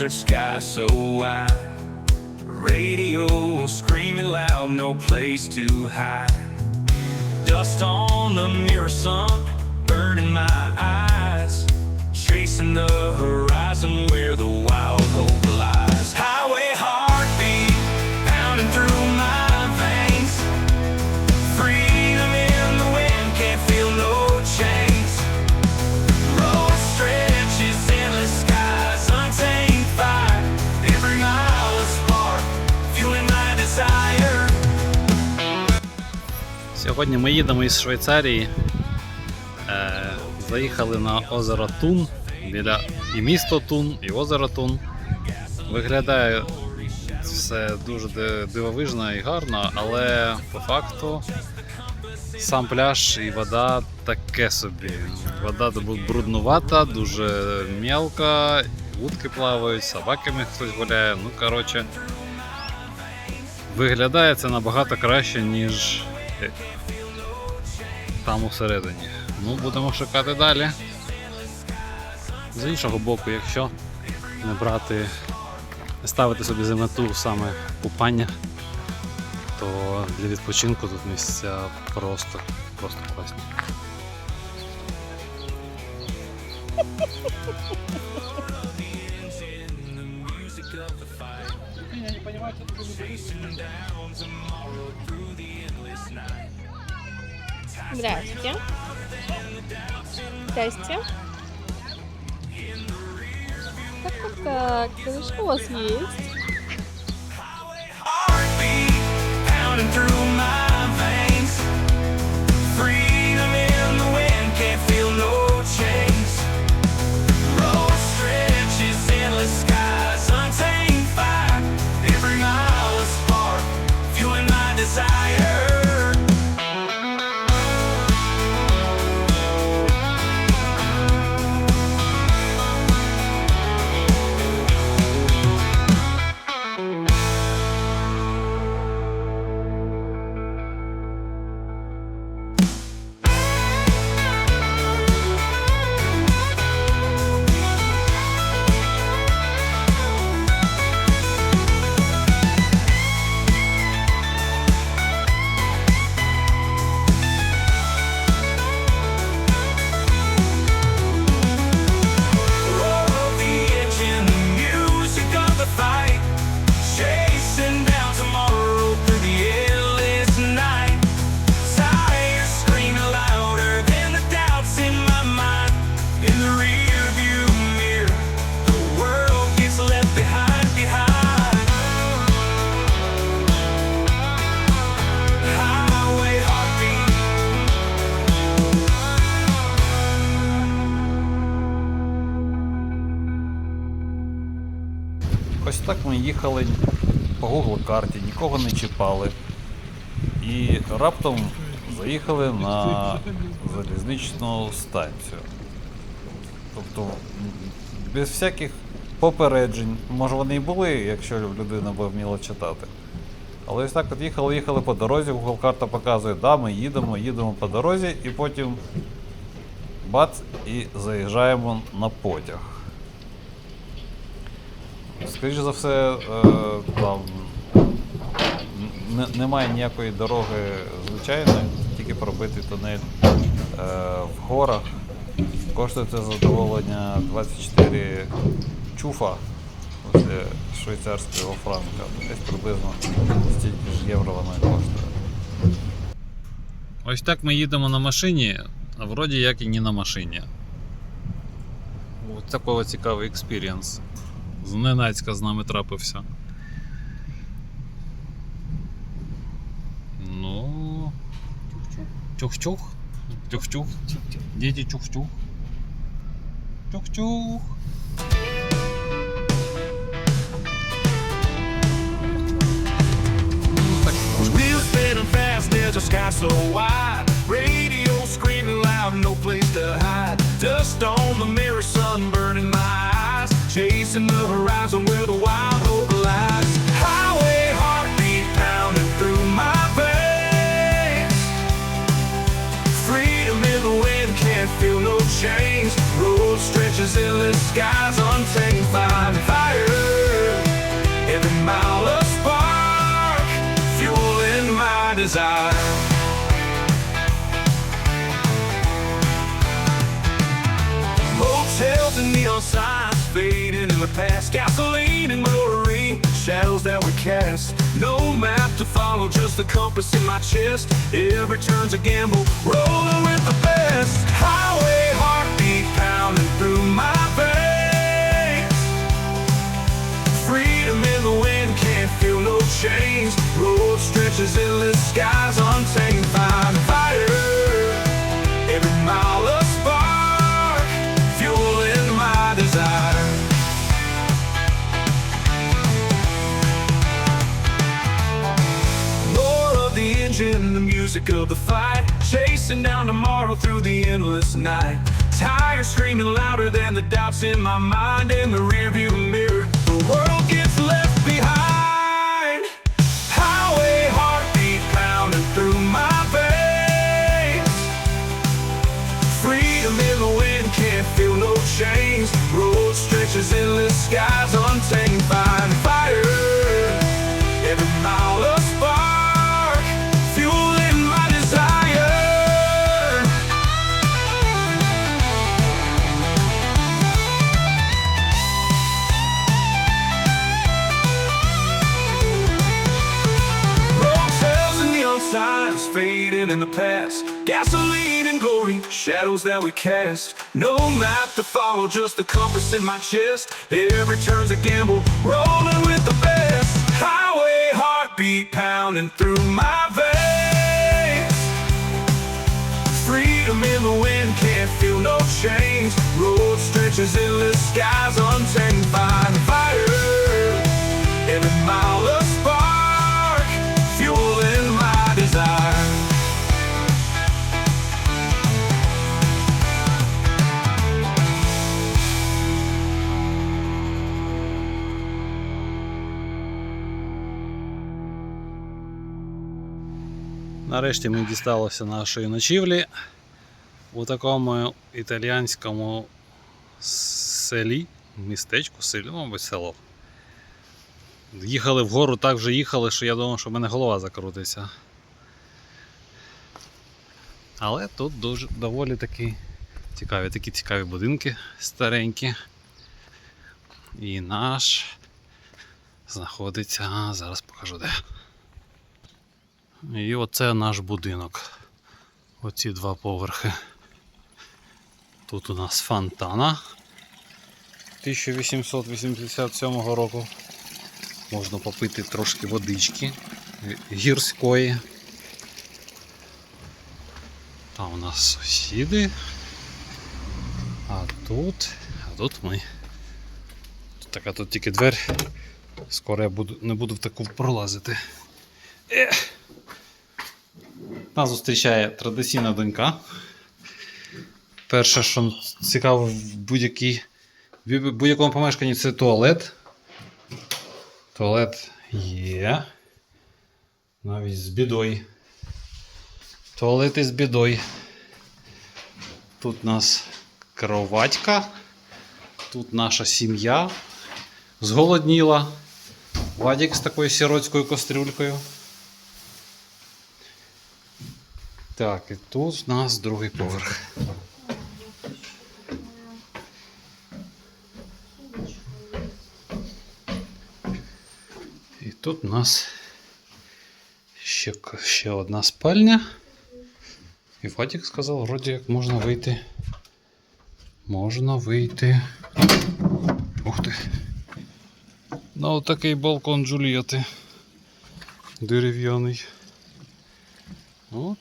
desert sky so wide. Radio screaming loud, no place to hide. Dust on the mirror, sun burning my eyes. Chasing the horizon where the wild hope Сьогодні ми їдемо із Швейцарії. Е, заїхали на озеро Тун біля і місто Тун, і озеро Тун. Виглядає все дуже дивовижно і гарно, але по факту сам пляж і вода таке собі. Вода бруднувата, дуже мелка, вудки плавають, собаками хтось гуляє. Ну, коротше, виглядає це набагато краще, ніж е, там усередині. Ну, будемо шукати далі. З іншого боку, якщо не брати, не ставити собі за мету саме купання, то для відпочинку тут місця просто, просто класні. Здрасте. Здрасте. Так, так, так. Ну, Что у вас есть? Ось так ми їхали по Google карті, нікого не чіпали. І раптом заїхали на залізничну станцію. Тобто без всяких попереджень. Може вони і були, якщо людина би вміла читати. Але ось так от їхали, їхали по дорозі, Google карта показує, да, ми їдемо, їдемо по дорозі, і потім бац, і заїжджаємо на потяг. Скоріше за все, е, там н- немає ніякої дороги звичайної, тільки пробитий тунель е, в горах. Коштує це задоволення 24 чуфа це швейцарського франка. Десь приблизно стільки ж євро воно і коштує. Ось так ми їдемо на машині, а вроді як і не на машині. Ось такого цікавий експірієнс. Зненацька з нами трапився. Ну. Чух-чух. Чух-чух. Діти. Ну, fast, there's a sky so wide. Radio screaming loud, no place to hide. Dust on the mirror, sun burning my. Chasing the horizon where the wild hope lies. Highway heartbeat pounding through my veins. Freedom in the wind, can't feel no chains. Road stretches endless, skies untamed by fire. Every mile a spark, fueling my desire. Fading in the past. Gasoline and motoring, shadows that we cast. No map to follow, just the compass in my chest. Every turn's a gamble, rolling with the best. Highway heartbeat pounding through my veins. Freedom in the wind, can't feel no chains. Road stretches, endless skies, untamed. Music of the fight, chasing down tomorrow through the endless night. Tires screaming louder than the doubts in my mind. In the rearview mirror, the world gets left behind. Highway heartbeat pounding through my veins. Freedom in the wind, can't feel no chains. Road stretches, endless skies, in the past. Gasoline and glory, shadows that we cast. No map to follow, just the compass in my chest. Every turn's a gamble, rolling with the best. Highway heartbeat pounding through my veins. Freedom in the wind, can't feel no chains. Road stretches, endless skies, untamed. Find fire. Every mile Нарешті ми дісталися нашої ночівлі у такому італіянському селі, містечку, селі, мабуть, село. Їхали вгору, так вже їхали, що я думав, що в мене голова закрутиться. Але тут дуже доволі такі цікаві, такі цікаві будинки старенькі. І наш знаходиться, зараз покажу де. І оце наш будинок. Оці два поверхи. Тут у нас фонтана 1887 року. Можна попити трошки водички гірської. Там у нас сусіди. А тут, а тут ми. Тут така тут тільки двері. Скоро я буду, не буду в таку пролазити. Ех. Нас зустрічає традиційна донька. Перше, що цікаво в будь-якій в будь-якому помешканні це туалет. Туалет є. Навіть з бідою. Туалет із бідою. Тут у нас кроватька. Тут наша сім'я зголодніла. Вадік з такою сіротською кастрюлькою. Так, і тут у нас другий поверх. І тут у нас ще, ще одна спальня. І Вадик сказав, вроді як можна вийти. Можна вийти. Ух ти. На отакий балкон Джулієти. Дерев'яний. Ну.